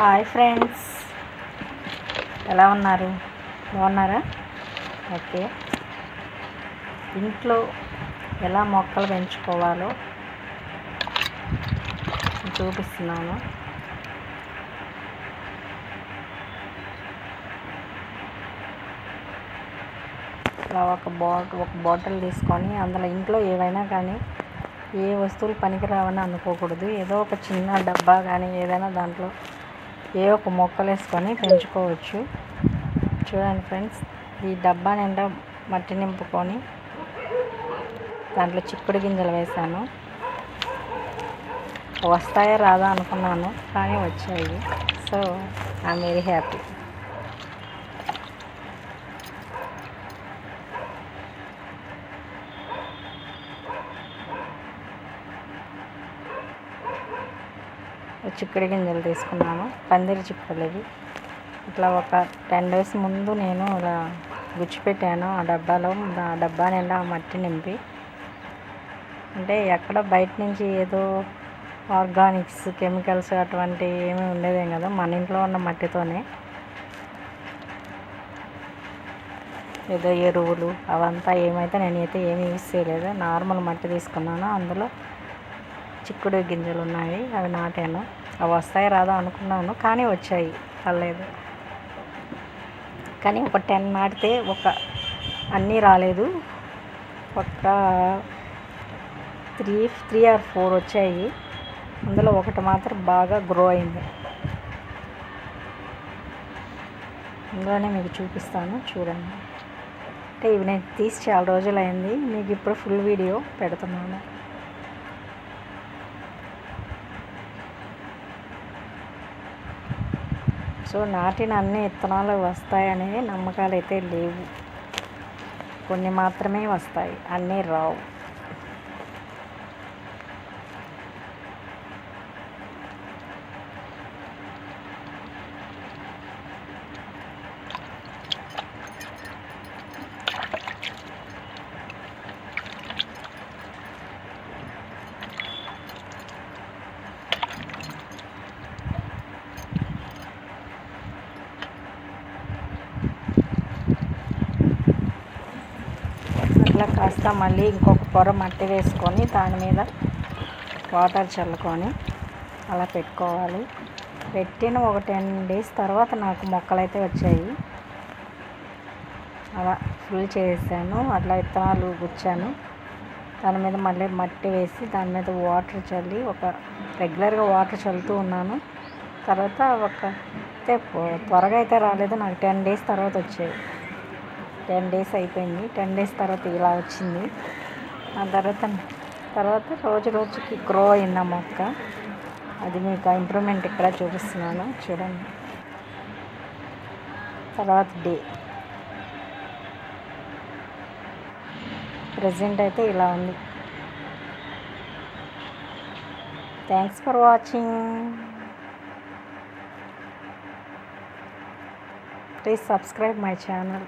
Hi friends ఎలా ఉన్నారు? బాగున్నారా? ఓకే ఇంట్లో ఎలా మొక్కలు పెంచుకోవాలో చూపిస్తున్నాను. ఇలా ఒక బాటిల్ ఒక బాటిల్ తీసుకొని అందులో ఇంట్లో ఏవైనా కానీ ఏ వస్తువులు పనికిరావని అనుకోకూడదు. ఏదో ఒక చిన్న డబ్బా కానీ ఏదైనా దాంట్లో ఏ ఒక మొక్కలు వేసుకొని పెంచుకోవచ్చు. చూడండి ఫ్రెండ్స్ ఈ డబ్బా నిండా మట్టి నింపుకొని దాంట్లో చిక్కుడు గింజలు వేసాను వస్తాయో రాదా అనుకున్నాను కానీ వచ్చాయి. సో ఐఎమ్ వెరీ హ్యాపీ చిక్కుడు గింజలు తీసుకున్నాను. పందిరి చిక్కుడు ఇవి. ఇట్లా ఒక టెన్ డేస్ ముందు నేను ఇలా గుచ్చిపెట్టాను ఆ డబ్బాలో. ఆ డబ్బా నిండా మట్టి నింపి. అంటే ఎక్కడ బయట నుంచి ఏదో ఆర్గానిక్స్ కెమికల్స్ అటువంటి ఏమీ ఉండేదేం కదా. మన ఇంట్లో ఉన్న మట్టితోనే. ఏదో ఎరువులు అవంతా ఏమైతే నేనైతే ఏమి యూస్ చేయలేదు. నార్మల్ మట్టి తీసుకున్నాను. అందులో చిక్కుడు గింజలు ఉన్నాయి అవి నాటాను. అవి వస్తాయి రాదా అనుకున్నాను కానీ వచ్చాయి. పర్లేదు. కానీ ఒక టెన్ నాటితే ఒక అన్నీ రాలేదు. ఒక త్రీ త్రీ ఆర్ ఫోర్ వచ్చాయి. అందులో ఒకటి మాత్రం బాగా గ్రో అయింది. అందులోనే మీకు చూపిస్తాను చూడండి. అంటే ఇవి నేను తీసి చాలా రోజులైంది. మీకు ఇప్పుడు ఫుల్ వీడియో పెడుతున్నాను. సో నాటిన అన్ని విత్తనాలు వస్తాయనే నమ్మకాలు అయితే లేవు. కొన్ని మాత్రమే వస్తాయి. అన్నీ రావు అట్లా కాస్త మళ్ళీ ఇంకొక పొర మట్టి వేసుకొని దాని మీద వాటర్ చల్లుకొని అలా పెట్టుకోవాలి. పెట్టిన ఒక టెన్ డేస్ తర్వాత నాకు మొక్కలు అయితే వచ్చాయి. అలా ఫుల్ చేసాను అట్లా విత్తనాలు గుచ్చాను. దాని మీద మళ్ళీ మట్టి వేసి దాని మీద వాటర్ చల్లి ఒక రెగ్యులర్గా వాటర్ చల్లుతూ ఉన్నాను. తర్వాత ఒక అయితే త్వరగా అయితే రాలేదు. నాకు టెన్ డేస్ తర్వాత వచ్చాయి. టెన్ డేస్ అయిపోయింది. టెన్ డేస్ తర్వాత ఇలా వచ్చింది. ఆ తర్వాత తర్వాత రోజు రోజుకి గ్రో అయిన మొక్క. అది మీకు ఇంప్రూవ్మెంట్ ఇక్కడ చూపిస్తున్నాను. చూడండి. తర్వాత డే. ప్రజెంట్ అయితే ఇలా ఉంది. Thanks for watching please subscribe my channel